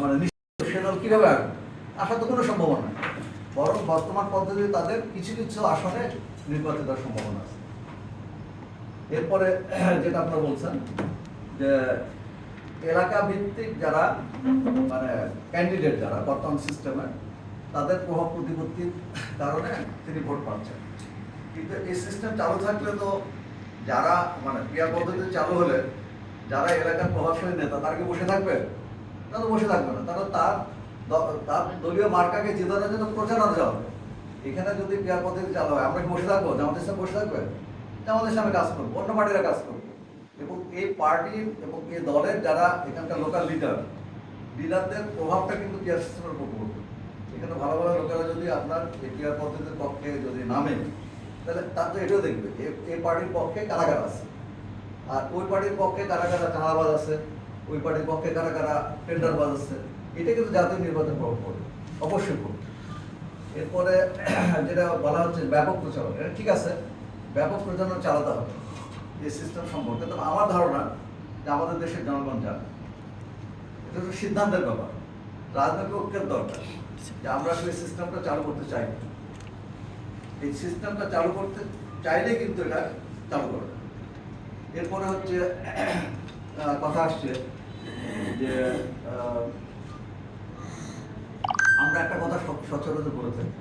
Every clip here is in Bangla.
মানে কীভাবে আসবে? আসা তো কোনো সম্ভাবনা বরং বর্তমান পদ্ধতিতে তাদের কিছু কিছু আসনে নির্বাচিত সম্ভাবনা আছে। এরপরে যেটা আপনারা বলছেন যে এলাকা ভিত্তিক যারা মানে ক্যান্ডিডেট যারা, বর্তমান সিস্টেমে তাদের প্রভাব প্রতিপত্তির কারণে তিনি ভোট পাচ্ছেন। কিন্তু এই সিস্টেম চালু থাকলে তো যারা মানে ক্রিয়া পদ্ধতি চালু হলে, যারা এলাকার প্রভাবশালী নেতা, তারা কি বসে থাকবে? তারা বসে থাকবে না। তারা তার তার দলীয় মার্কাকে জেতানোর জন্য প্রচারণা দেওয়া হবে এখানে যদি ক্রিয়া পদ্ধতি চালু হয়, আমরা বসে থাকব? জামাত ইসলাম বসে থাকবে? জামাত সামনে কাজ করব, অন্য পার্টিরা কাজ করব। এবং এই পার্টির এবং এই দলের যারা এখানকার লোকাল লিডার লিডারদের প্রভাবটা কিন্তু ক্রিয়া সিস্টেমের উপর পড়বে। এখানে ভালো ভালো লোকেরা যদি আপনার এই ক্রিয়া পদ্ধতির পক্ষে যদি নামে, তাহলে তার তো এটাও দেখবে, এ- এই পার্টির পক্ষে কারাগার আছে। আর ওই পার্টির পক্ষে কারাগার কারা চাঁদাবাজ আছে। ওই পার্টির পক্ষে কারা কারা টেন্ডারবাজ বাজাচ্ছে, এটা কিন্তু জাতীয় নির্বাচন প্রভাব পড়বে অবশ্যই পড়বে এরপরে যেটা বলা হচ্ছে ব্যাপক প্রচারণ, এটা ঠিক আছে, ব্যাপক প্রচারণা চালাতে হবে, এই সিস্টেম সম্পর্কে। তবে আমার ধারণা যে আমাদের দেশের জনগণ জানে, এটা হচ্ছে সিদ্ধান্তের ব্যাপার, রাজনৈতিক ঐক্যের দরকার, যে আমরা আসলে সিস্টেমটা চালু করতে চাই এই সিস্টেমটা চালু করতে চাইলে কিন্তু এটা চালু করবে এরপরে হচ্ছে কথা আসছে যে আমরা একটা কথা সচরাচর বলে থাকি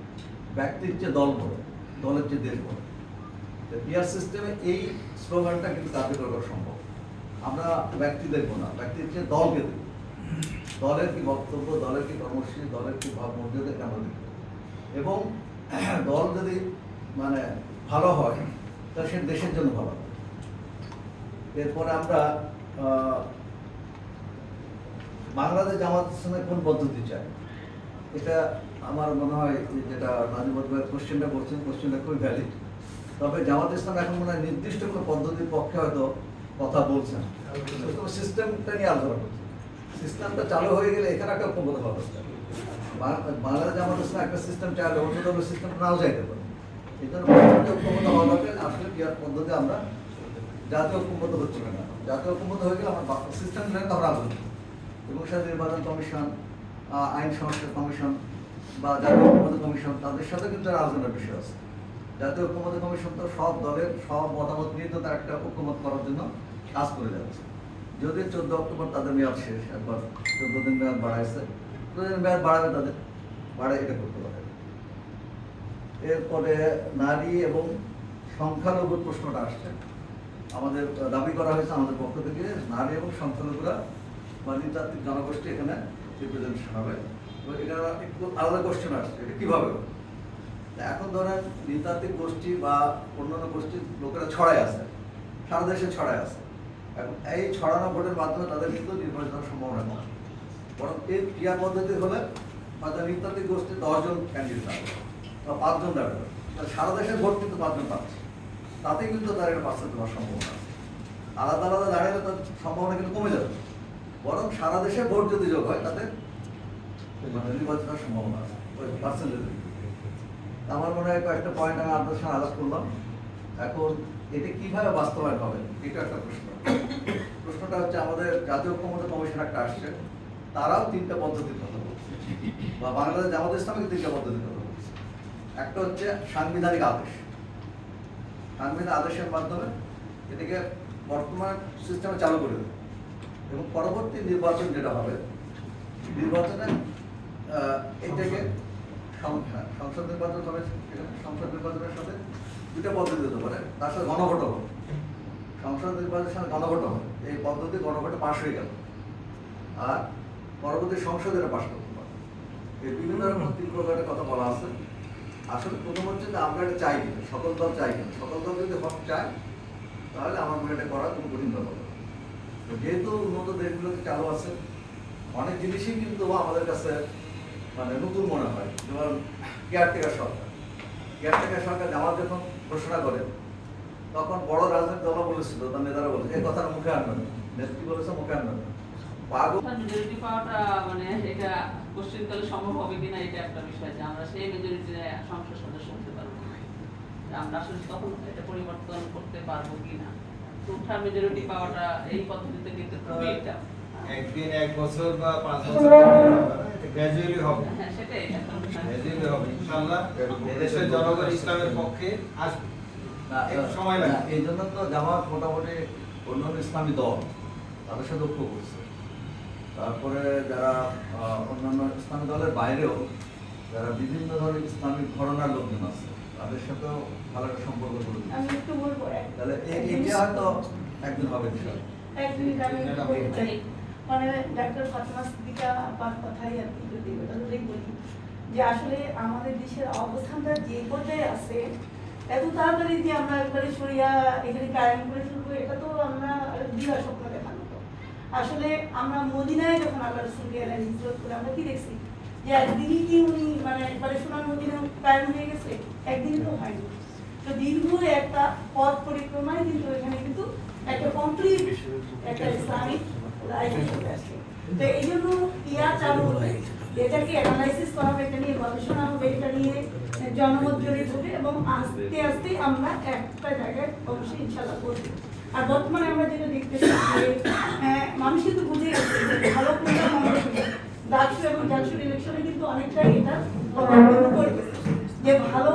ব্যক্তির চেয়ে দল বড় দলের চেয়ে দেশ বড় পিয়ার সিস্টেমে এই স্লোগানটা কিন্তু কার্যকর করা সম্ভব। আমরা ব্যক্তি দেখব না, ব্যক্তির চেয়ে দলকে দেখব। দলের কি বক্তব্য, দলের কি কর্মসূচি, দলের কি ভাবমূর্তি আমরা দেখব? এবং দল যদি মানে ভালো হয় তাহলে সে দেশের জন্য ভালো হয় এরপরে আমরা বাংলাদেশ জামাত ইসলামের কোন পদ্ধতি চাই এটা আমার মনে হয় যেটা নাজিমুল ভাই কোশ্চেনটা করছেন কোশ্চেনটা খুবই ভ্যালিড তবে জামাত ইসলাম এখন মনে হয় নির্দিষ্ট কোনো পদ্ধতির পক্ষে হয়তো কথা বলছেন। সিস্টেমটা নিয়ে আলোচনা করছে সিস্টেমটা চালু হয়ে গেলে এখানে একটা ঐক্যবদ্ধ হওয়া দরকার। বাং- বাংলাদেশ জামাত ইসলাম একটা সিস্টেম চাইলে অন্য দলের সিস্টেম নাও যাইতে পারে। এই জন্য ঐক্যবদ্ধ হওয়া দরকার, আসলে কি পদ্ধতি আমরা জাতীয় ঐক্যবদ্ধ হচ্ছে না। জাতীয় ঐক্যবদ্ধ হয়ে গেলে আমার সিস্টেম তখন আলোচনা। এবং সাথে নির্বাচন কমিশন আইন সংস্কার কমিশন বা জাতীয় ঐক্যমত কমিশন, তাদের সাথে কিন্তু আলোচনার বিষয় আছে। জাতীয় ঐক্যমত কমিশন তো সব দলের সব মতামত নিয়ে তো তার একটা ঐক্যমত করার জন্য কাজ করে যাচ্ছে। যদি চোদ্দ অক্টোবর তাদের মেয়াদ শেষ, একবার চোদ্দ দিন মেয়াদ বাড়াইছে। চোদ্দ দিন মেয়াদ বাড়াবে তাদের বাড়ে এটা করতে পারে। এরপরে নারী এবং সংখ্যালঘুর প্রশ্নটা আসছে। আমাদের দাবি করা হয়েছে আমাদের পক্ষ থেকে, নারী এবং সংখ্যালঘুরা বা জনগোষ্ঠী এখানে রিপ্রেজেন্টেশন হবে। তো এটা একটু আলাদা কোশ্চেন আসছে, এটা কীভাবে? এখন ধরেন নৃতাত্ত্বিক গোষ্ঠী বা অন্যান্য গোষ্ঠীর লোকেরা ছড়ায় আছে, সারা দেশে ছড়ায় আছে। এখন এই ছড়ানো ভোটের মাধ্যমে তাদের কিন্তু নির্বাচন হওয়ার সম্ভাবনা কম। বরং এই ক্রিয়া পদ্ধতি হলে হয়তো নৃতাত্ত্বিক গোষ্ঠীর দশজন ক্যান্ডিডেট থাকবে বা পাঁচজন দাঁড়াবে। সারা দেশের ভোট কিন্তু পাঁচজন পাচ্ছে। তাতে কিন্তু তার একটা পার্সেন্ট হওয়ার সম্ভাবনা আছে। আলাদা আলাদা দাঁড়ালে তার সম্ভাবনা কিন্তু কমে যাবে। বরং সারা দেশে ভোট যদি যোগ হয়, তাতে মানে নির্বাচনের সম্ভাবনা আছে পার্সেন্টেজ আমার মনে হয় কয়েকটা পয়েন্ট আমি আপনার সঙ্গে আলাপ করলাম। এখন এটা কীভাবে বাস্তবায়ন হবে, এটা একটা প্রশ্ন। প্রশ্নটা হচ্ছে আমাদের জাতীয় ক্ষমতা কমিশন একটা আসছে, তারাও তিনটা পদ্ধতির কথা বলছে। বা বাংলাদেশ জামাত ইসলামিক তিনটা পদ্ধতির কথা বলছে। একটা হচ্ছে সাংবিধানিক আদেশ। সাংবিধানিক আদেশের মাধ্যমে এটাকে বর্তমান সিস্টেমে চালু করে দেবে। এবং পরবর্তী নির্বাচন যেটা হবে নির্বাচনে এটাকে সংসদ নির্বাচন হবে সংসদ নির্বাচনের সাথে দুটা পদ্ধতি হতে পারে। তার সাথে গণভোট হবে। সংসদ নির্বাচনের সাথে গণভোট হবে। এই পদ্ধতি গণভোটে পাশ হয়ে গেল। আর পরবর্তী সংসদের পাশ করতে পারে এই বিভিন্ন রকম তিন প্রকারের কথা বলা আছে। আসলে প্রথম হচ্ছে যে আমরা এটা চাই সকল দল চাই সকল দল যদি হক চায়, তাহলে আমার মনে এটা করা কোনো কঠিন ব্যাপার। যেহেতু উন্নত দেশগুলোতে চালু আছে, অনেক জিনিসই কিন্তু আমাদের কাছে মানে নতুন মনে হয়। যেমন কেয়ারটেকার সরকার। কেয়ারটেকার সরকার জামাত যখন ঘোষণা করে, তখন বড় রাজনৈতিক দল বলেছিল, তার নেতারা বলেছে, এই কথাটা মুখে আনবেন নেত্রী বলেছে, মুখে আনবেন মানে পশ্চিমকালে সম্ভব হবে কিনা, এটা একটা বিষয় যে আমরা সেই মেজরিটি সংসদ সদস্য হতে পারব। আমরা আসলে তখন এটা পরিবর্তন করতে পারব কিনা। তো মেজরিটি পাওয়াটা এই পদ্ধতিতে কিন্তু খুবই এটা। একদিন এক বছর বা পাঁচ বছর গ্র্যাজুয়ালি হবে। হ্যাঁ সেটাই গ্র্যাজুয়ালি হবে ইনশাআল্লাহ এদেশের জনগণ ইসলামের পক্ষে আসবে। সময় না, এই জন্য তো জামাত মোটামুটি অন্যান্য ইসলামী দল তাদের সাথে ঐক্য করছে। তারপরে যারা আহ, অন্যান্য ইসলামী দলের বাইরেও যারা বিভিন্ন ধরনের ইসলামিক ঘটনার লোকজন আছে তাদের সাথেও ভালো একটা সম্পর্ক দিচ্ছে। আমি একটু বলব তাহলে জিনিস- হয়তো একদিন হবে ইনশাআল্লাহ। এক মিনিট আমি। মানে ডাক্তার ফাতেমা সিদ্দিকা আপার কথাই আর কি যদি ওটা ধরেই বলি যে আসলে আমাদের দেশের অবস্থানটা যে পর্যায়ে আছে এত তাড়াতাড়ি যে আমরা একবারে সরিয়া এখানে কায়েম করে ফেলব এটা তো আমরা দিবা স্বপ্ন দেখানো আসলে আমরা মদিনায় যখন আল্লাহ রসুলকে এলেন হিজরত করে আমরা কি দেখছি যে একদিনই কি উনি মানে একবারে সোনার মদিনা কায়েম হয়ে গেছে একদিন তো হয়নি তো দীর্ঘ একটা পথ পরিক্রমায় কিন্তু এখানে কিন্তু একটা কমপ্লিট একটা ইসলামিক রাইট চলে আসছে। তো এই জন্য ইয়া চালু হবে এটাকে অ্যানালাইসিস করা হবে এটা নিয়ে গবেষণা হবে এটা নিয়ে জনমত জড়িত হবে এবং আস্তে আস্তে আমরা একটা জায়গায় অবশ্যই ইনশাল্লাহ করব। আর বর্তমানে আমরা যেটা দেখতেছি যে আহ, মানুষ কিন্তু বুঝে গেছে যে ভালো ডাকসু এবং ডাকসুর ইলেকশনে কিন্তু অনেকটা এটা যে ভালো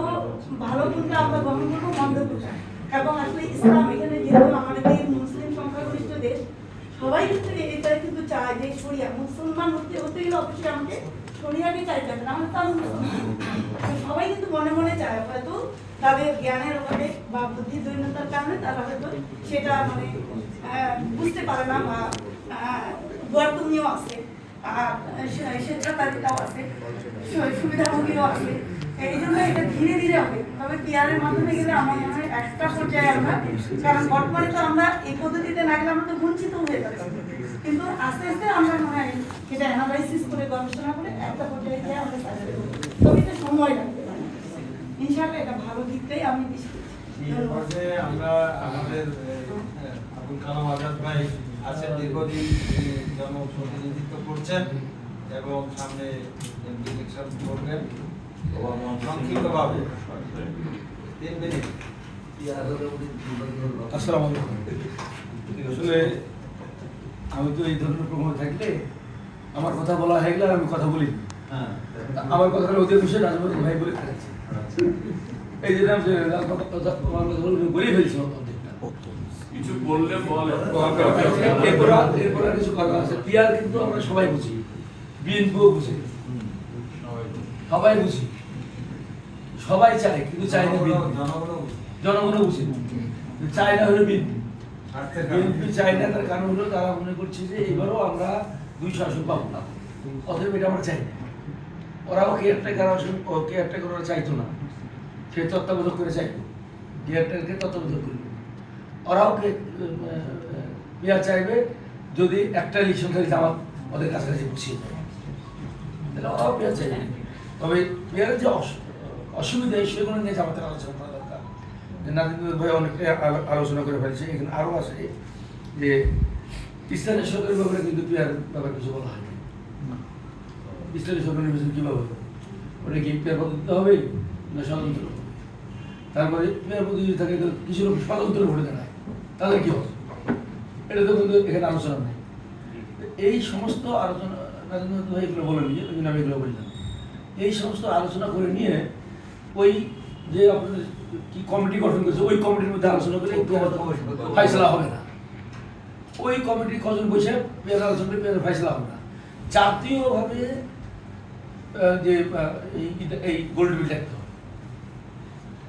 ভালো কোনটা আমরা গ্রহণ করব মন্দ কোনটা এবং আসলে ইসলাম এখানে যেহেতু আমাদের মুসলিম সংখ্যাগরিষ্ঠ দেশ, সবাই কিন্তু এটা কিন্তু চায় যে শরিয়া, মুসলমান হতে হতে গেলে অবশ্যই আমাকে শরিয়াকে চাইতে হবে, নাহলে তো সবাই কিন্তু মনে মনে চায়, হয়তো তাদের জ্ঞানের অভাবে বা বুদ্ধি দৈন্যতার কারণে তারা হয়তো সেটা মানে বুঝতে পারে না বা বর্তনীয় আছে, আর স্বেচ্ছাচারিতাও আছে সু- সুবিধাভোগীও আছে। এই জন্য এটা ধীরে ধীরে হবে। তবে পিয়ারের মাধ্যমে গেলে আমার মনে হয় একটা পর্যায়ে আমরা কারণ বর্তমানে তো আমরা এই পদ্ধতিতে না গেলে আমরা তো বঞ্চিত হয়ে যাচ্ছি কিন্তু আস্তে আস্তে আমরা মনে হয় এটা অ্যানালাইসিস করে, গবেষণা করে একটা পর্যায়ে গিয়ে আমরা করব। তবে এটা সময় লাগবে। ইনশাআল্লাহ এটা ভালো দিকটাই আমি আমরা আমাদের আবুল কালাম আজাদ ভাই আছেন দীর্ঘদিন জনপ্রতিনিধিত্ব করছেন এবং সামনে করবেন। সংক্ষিপ্তভাবে তিন মিনিট আসসালামু আলাইকুম আসলে আমি তো এই ধরনের প্রোগ্রামে থাকলে আমার কথা বলা হয়ে গেলে আমি কথা বলি আমার কথা ওদের বিষয়ে রাজনীতি ভাই বলে ফেলেছে। এই যে বলে ফেলছি কিছু বললে এরপর এরপর কিছু কথা আছে। পিয়ার কিন্তু আমরা সবাই বুঝি। বিএনপিও বুঝি। সবাই বুঝি। সবাই চায় কিন্তু চায় না জনগণও বুঝি। চায় না হলো বিএনপি। চাই না তার কারণ হলো তারা মনে করছে যে এবারও আমরা দুই শাসন পাবো না। অথবা এটা আমরা চাই না। ওরাও ও কেয়ারটেকার ওরা চাইতো না। সে তত্ত্বাবধায়ক করে চাইতো। কেয়ারটেকারকে তত্ত্বাবধায়ক করবে। ওরাও কে পেয়ার চাইবে যদি একটা ইলেকশন খালি জামাত ওদের কাছাকাছি বসিয়ে দেয়। তাহলে ওরাও পেয়ার চাইবে। তবে পেয়ারের যে অস- অসুবিধা সেগুলো নিয়ে জামাতের আলোচনা করা দরকার। নাজিমুদ্দিন ভাই আলো- আলোচনা করে ফেলছে। এখানে আরও আছে যে ইসলামের সরকারের ব্যাপারে কিন্তু পেয়ার ব্যাপারে কিছু বলা হয়নি ইসলামের সরকার নির্বাচন কীভাবে হবে? ওটা কি পেয়ার পদ্ধতিতে হবে না স্বতন্ত্র? তারপরে পেয়ার পদ্ধতি থাকে তো কিছু লোক স্বতন্ত্র ভোটে দাঁড়ায়। তাদের কি হবে এটা তো কিন্তু এখানে আলোচনা নেই। এই সমস্ত আলোচনা রাজেন্দ্র ভাই এগুলো বলে নিয়ে ওই জন্য আমি এগুলো বললাম এই সমস্ত আলোচনা করে নিয়ে ওই যে আপনাদের কি কমিটি গঠন করেছে, ওই কমিটির মধ্যে আলোচনা করে ফাইসলা হবে না। ওই কমিটি কজন বসে পেয়ার আলোচনা করে ফাইসলা হবে না। জাতীয়ভাবে যে এই- গোল্ড বিল ডাকতে হবে।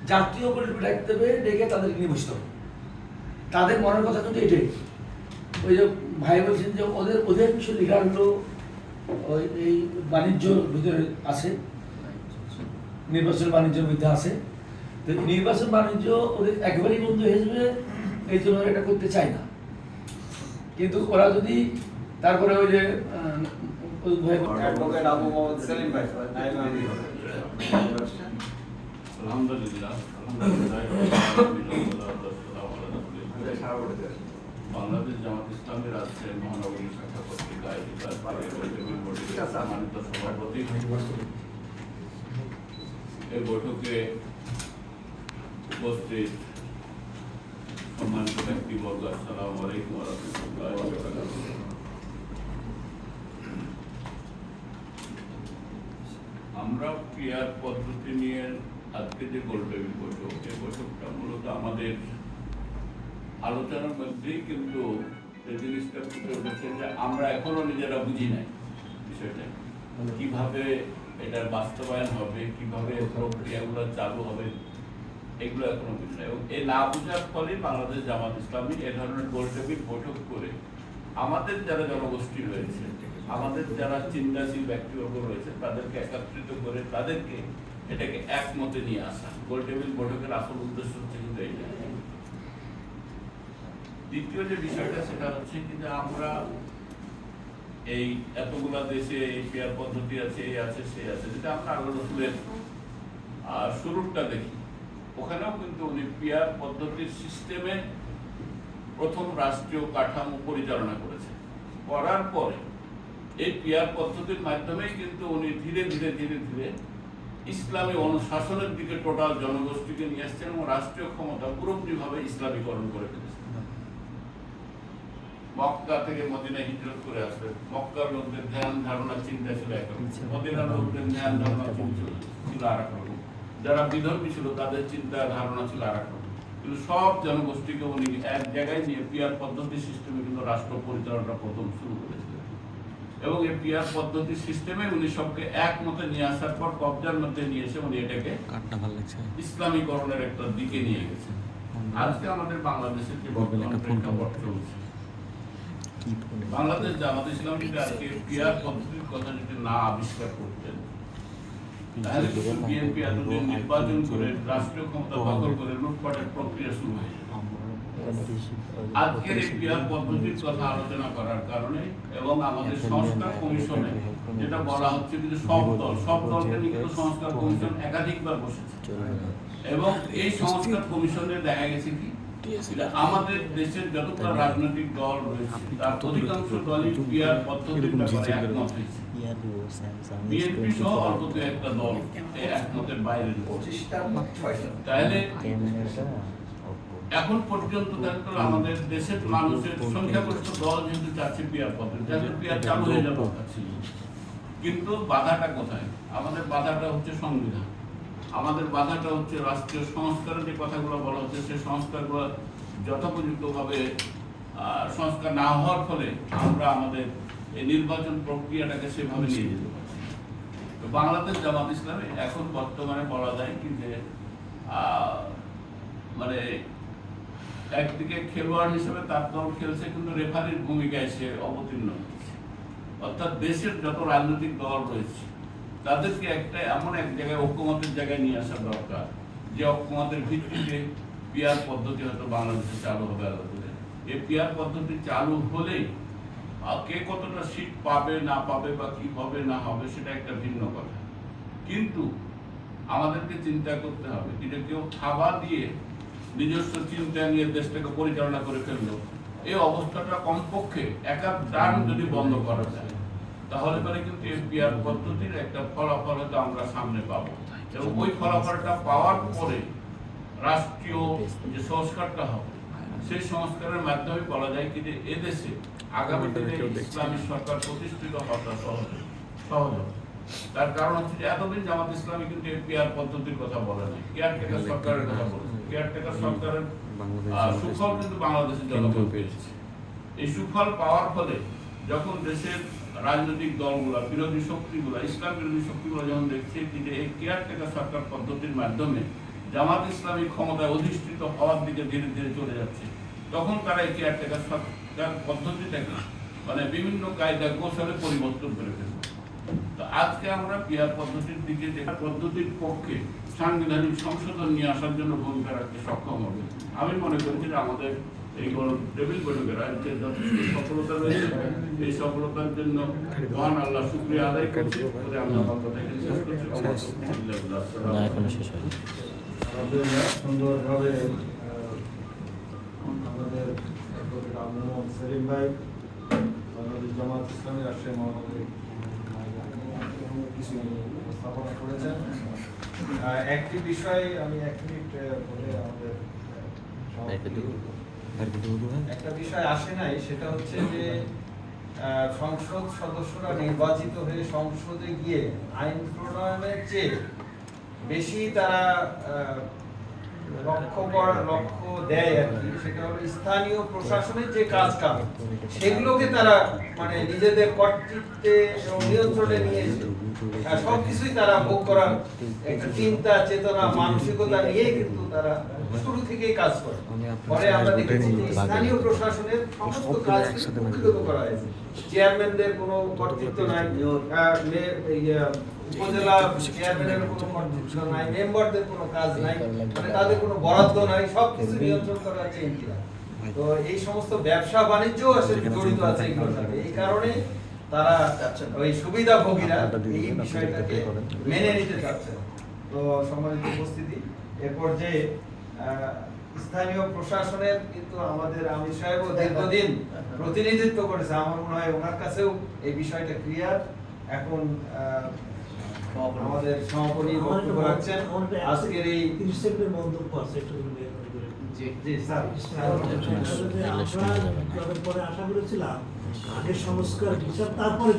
জাতীয় গোল্ড বিল ডাকতে হবে ডেকে তাদেরকে নিয়ে বসতে হবে। তাদের মনের কথা কিন্তু এটাই। ওই যে ভাই বলছেন যে ওদের ওদের কিছু লিডার হলো, ওই, এই বাণিজ্যর ভিতরে আছে। নির্বাচন বাণিজ্যের মধ্যে আছে। তো নির্বাচন বাণিজ্য ওদের একেবারেই বন্ধ হয়ে যাবে এই জন্য এটা করতে চায় না। কিন্তু ওরা যদি তারপরে ওই যে। আলহামদুলিল্লাহ বাংলাদেশ জামাত ইসলামী রাষ্ট্রের মহানগরী শাখা সম্মানিত সভাপতি। এই বৈঠকে উপস্থিত সম্মানিত ব্যক্তিবর্গ, আসসালামু আলাইকুম রহমতুল্লাহ আমরা ক্রিয়ার পদ্ধতি নিয়ে আজকে যে গোলটেবিল বৈঠক, এই বৈঠকটা মূলত আমাদের আলোচনার মধ্যেই কিন্তু যে জিনিসটা ফুটে উঠেছে যে আমরা এখনও নিজেরা বুঝি নাই বিষয়টা। কীভাবে এটার বাস্তবায়ন হবে, কীভাবে প্রক্রিয়াগুলো চালু হবে, এগুলো এখনও নাই। এবং এই না বোঝার ফলে বাংলাদেশ জামাত ইসলামী এ ধরনের গোল টেবিল বৈঠক করে আমাদের যারা জনগোষ্ঠী রয়েছে, আমাদের যারা চিন্তাশীল ব্যক্তিবর্গ রয়েছে, তাদেরকে একত্রিত করে তাদেরকে এটাকে একমতে নিয়ে আসা। গোল টেবিল বৈঠকের আসল উদ্দেশ্য হচ্ছে কিন্তু এইটা দ্বিতীয় যে বিষয়টা, সেটা হচ্ছে কিন্তু আমরা এই এতগুলা দেশে এই পেয়ার পদ্ধতি আছে, এই আছে সে আছে, যেটা আমরা আল্লাহ রসুলের শুরুটা দেখি। ওখানেও কিন্তু উনি পেয়ার পদ্ধতির সিস্টেমে প্রথম রাষ্ট্রীয় কাঠামো পরিচালনা করেছেন। করার পরে এই পিয়ার পদ্ধতির মাধ্যমেই কিন্তু উনি ধীরে ধীরে ধীরে ধীরে ইসলামী অনুশাসনের দিকে টোটাল জনগোষ্ঠীকে নিয়ে আসছেন এবং রাষ্ট্রীয় ক্ষমতা পুরোপুরিভাবে ইসলামীকরণ করে ফেলেছেন। মক্কা থেকে মদিনা হিজরত করে আসবে। মক্কার লোকদের ধ্যান ধারণা চিন্তা ছিল একরকম। মদিনার লোকদের ধ্যান ধারণা চিন্তা ছিল- আর রকম যারা বিধর্মী ছিল তাদের চিন্তা ধারণা ছিল আর রকম কিন্তু সব জনগোষ্ঠীকে উনি এক জায়গায় নিয়ে পিয়ার পদ্ধতি সিস্টেমে কিন্তু রাষ্ট্র পরিচালনা প্রথম শুরু করেছিলেন। এবং এই পিয়ার পদ্ধতি সিস্টেমে উনি সবকে একমতে নিয়ে আসার পর কবজার মধ্যে নিয়ে এসে উনি এটাকে ইসলামীকরণের একটা দিকে নিয়ে গেছেন। আজকে আমাদের বাংলাদেশের যে বর্তমান প্রেক্ষাপট চলছে কি ফোনে? বাংলাদেশ জামাত ইসলাম যদি আজকে পিয়ার পদ্ধতির কথা যদি না আবিষ্কার করতেন তাহলে বিএনপি এতদিন নির্বাচন করে রাষ্ট্রীয় ক্ষমতা দখল করে লুটপাটের প্রক্রিয়া শুরু হয়ে আজকের এই পিয়ার পদ্ধতির কথা আলোচনা করার কারণে এবং আমাদের সংস্কার কমিশনে যেটা বলা হচ্ছে কিন্তু সব দল সব দলকে নিয়ে সংস্কার কমিশন একাধিকবার বসেছে। এবং এই সংস্কার কমিশনে দেখা গেছে কি? আমাদের দেশের যতগুলো রাজনৈতিক দল রয়েছে তার অধিকাংশ দলই পিয়ার পদ্ধতির ব্যাপারে একমত হয়েছে। বিএনপি সহ অল্প দু একটা দল একমতের বাইরে তাহলে এখন পর্যন্ত দেখো আমাদের দেশের মানুষের সংখ্যাগরিষ্ঠ দল যেহেতু চাচ্ছে পিয়ার পদ্ধতি যাতে পিয়ার চালু হয়ে যাবে কথা ছিল। কিন্তু বাধাটা কোথায়? আমাদের বাধাটা হচ্ছে সংবিধান। আমাদের বাধাটা হচ্ছে রাষ্ট্রীয় সংস্কারের যে কথাগুলো বলা হচ্ছে, সেই সংস্কারগুলো যথোপযুক্তভাবে সংস্কার না হওয়ার ফলে আমরা আমাদের এই নির্বাচন প্রক্রিয়াটাকে সেভাবে নিয়ে যেতে পারছি তো বাংলাদেশ জামাত ইসলামে এখন বর্তমানে বলা যায় কি যে মানে একদিকে খেলোয়াড় হিসেবে তার দল খেলছে, কিন্তু রেফারির ভূমিকায় সে অবতীর্ণ হচ্ছে। অর্থাৎ দেশের যত রাজনৈতিক দল রয়েছে তাদেরকে একটা এমন এক জায়গায়, ঐক্যমতের জায়গায় নিয়ে আসা দরকার। যে ঐক্যমতের ভিত্তিতে পিয়ার পদ্ধতি হয়তো বাংলাদেশে চালু হবে আলাদা এই পিয়ার পদ্ধতি চালু হলেই কে কতটা সিট পাবে, না পাবে বা কি হবে, না হবে, সেটা একটা ভিন্ন কথা। কিন্তু আমাদেরকে চিন্তা করতে হবে এটা কেউ খাওয়া দিয়ে নিজস্ব চিন্তা নিয়ে দেশটাকে পরিচালনা করে ফেলল, এই অবস্থাটা কমপক্ষে একার ডান যদি বন্ধ করা যায়। তাহলে পরে কিন্তু এফবিআর পদ্ধতির একটা ফলাফল হয়তো আমরা সামনে পাবো। এবং ওই ফলাফলটা পাওয়ার পরে রাষ্ট্রীয় যে সংস্কারটা হবে সেই সংস্কারের মাধ্যমে বলা যায় কি যে এদেশে আগামী দিনে ইসলামী সরকার প্রতিষ্ঠিত হওয়াটা সহজ সহজ হবে। তার কারণ হচ্ছে যে এতদিন জামাত ইসলামী কিন্তু এফবিআর পদ্ধতির কথা বলে নাই। কেয়ারটেকার সরকারের কথা বলেছে কেয়ারটেকার সরকারের সুফল কিন্তু বাংলাদেশের জনগণ পেয়েছে। এই সুফল পাওয়ার ফলে যখন দেশের রাজনৈতিক দলগুলো, বিরোধী শক্তিগুলো, ইসলাম বিরোধী শক্তিগুলো যখন দেখছে যে এই কেয়ারটেকার সরকার পদ্ধতির মাধ্যমে জামাত ইসলামী ক্ষমতায় অধিষ্ঠিত হওয়ার দিকে ধীরে ধীরে চলে যাচ্ছে। তখন তারা এই কেয়ারটেকার সরকার পদ্ধতিটাকে মানে বিভিন্ন কায়দা কৌশলে পরিবর্তন করে ফেলবে। তো আজকে আমরা পিয়ার পদ্ধতির দিকে যে পদ্ধতির পক্ষে সাংবিধানিক সংশোধন নিয়ে আসার জন্য ভূমিকা রাখতে সক্ষম হবে। আমি মনে করি যে আমাদের এই গণ টেবিল বৈঠকের আজকে যথেষ্ট সফলতা রয়েছে এই সফলতার জন্য মহান আল্লাহ শুক্রিয়া আদায় করছি। করে আমরা কথা শেষ করছি। আলহামদুলিল্লাহ সুন্দরভাবে আমাদের সেলিম ভাই বাংলাদেশ জামাত ইসলামী রাষ্ট্রীয় মহানগরী কিছু উপস্থাপনা করেছেন। একটি বিষয় আমি এক মিনিট বলে আমাদের একটা বিষয় আসে নাই, সেটা হচ্ছে যে সংসদ সদস্যরা নির্বাচিত হয়ে সংসদে গিয়ে আইন প্রণয়নের চেয়ে বেশি তারা লক্ষ্য করা, লক্ষ্য দেয় আর কি। সেটা হলো স্থানীয় প্রশাসনের যে কাজ কাম সেগুলোকে তারা মানে নিজেদের কর্তৃত্বে নিয়ন্ত্রণে নিয়ে এসে আর সবকিছুই তারা ভোগ করার একটা চিন্তা, চেতনা, মানসিকতা নিয়ে কিন্তু তারা শুরু থেকেই কাজ করে। পরে আমরা দেখেছি স্থানীয় প্রশাসনের সমস্ত কাজ করা। হয়েছে চেয়ারম্যানদের কোনো কর্তৃত্ব নাই। এই, উপজেলা চেয়ারম্যানের কোনো কর্তৃত্ব নাই। মেম্বারদের কোনো কাজ নাই। মানে তাদের কোনো বরাদ্দ নাই। সব কিছু নিয়ন্ত্রণ করা হচ্ছে তো এই সমস্ত ব্যবসা বাণিজ্য আসলে জড়িত আছে এই কারণে। তারা ওই সুবিধাভোগীরা এই বিষয়টাকে মেনে নিতে চাচ্ছে তো সম্মানিত উপস্থিতি এরপর যে আহ, স্থানীয় প্রশাসনের কিন্তু আমাদের আমির সাহেবও দীর্ঘদিন প্রতিনিধিত্ব করেছে। আমার মনে হয় ওনার কাছেও এই বিষয়টা ক্লিয়ার এখন আহ, আমাদের সমাপনী বক্তব্য রাখছেন। আজকের এই মন্তব্য আছে একটু আমরা আশা করেছিলাম আগের সংস্কার হিসাব তারপরে